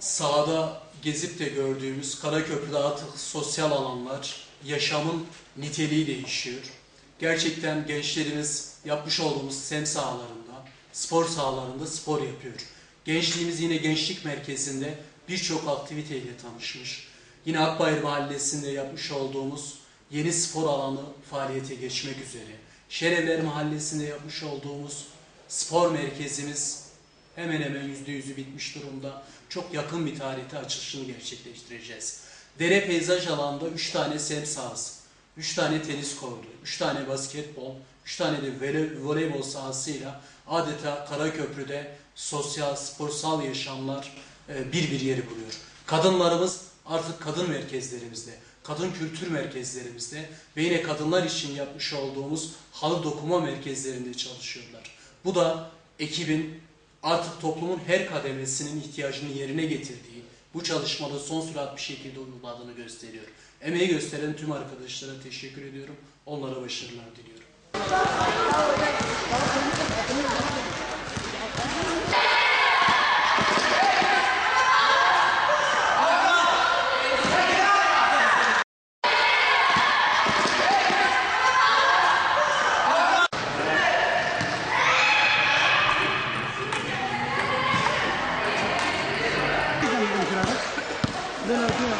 Sahada gezip de gördüğümüz Karaköprü'de artık sosyal alanlar, yaşamın niteliği değişiyor. Gerçekten gençlerimiz yapmış olduğumuz sem sahalarında, spor sahalarında spor yapıyor. Gençliğimiz yine gençlik merkezinde birçok aktiviteyle tanışmış. Yine Akbayır Mahallesi'nde yapmış olduğumuz yeni spor alanı faaliyete geçmek üzere. Şerevler Mahallesi'nde yapmış olduğumuz spor merkezimiz hemen hemen yüzde yüzü bitmiş durumda. Çok yakın bir tarihte açılışını gerçekleştireceğiz. Dere peyzaj alanında 3 tane sem sahası, 3 tane tenis kortu, 3 tane basketbol, 3 tane de vole- voleybol sahasıyla adeta Karaköprü'de sosyal, sporsal yaşamlar e, bir bir yeri buluyor. Kadınlarımız artık kadın merkezlerimizde, kadın kültür merkezlerimizde ve yine kadınlar için yapmış olduğumuz halı dokuma merkezlerinde çalışıyorlar. Bu da ekibin artık toplumun her kademesinin ihtiyacını yerine getirdiği, bu çalışmada son sürat bir şekilde uyguladığını gösteriyor. Emeği gösteren tüm arkadaşlara teşekkür ediyorum. Onlara başarılar diliyorum.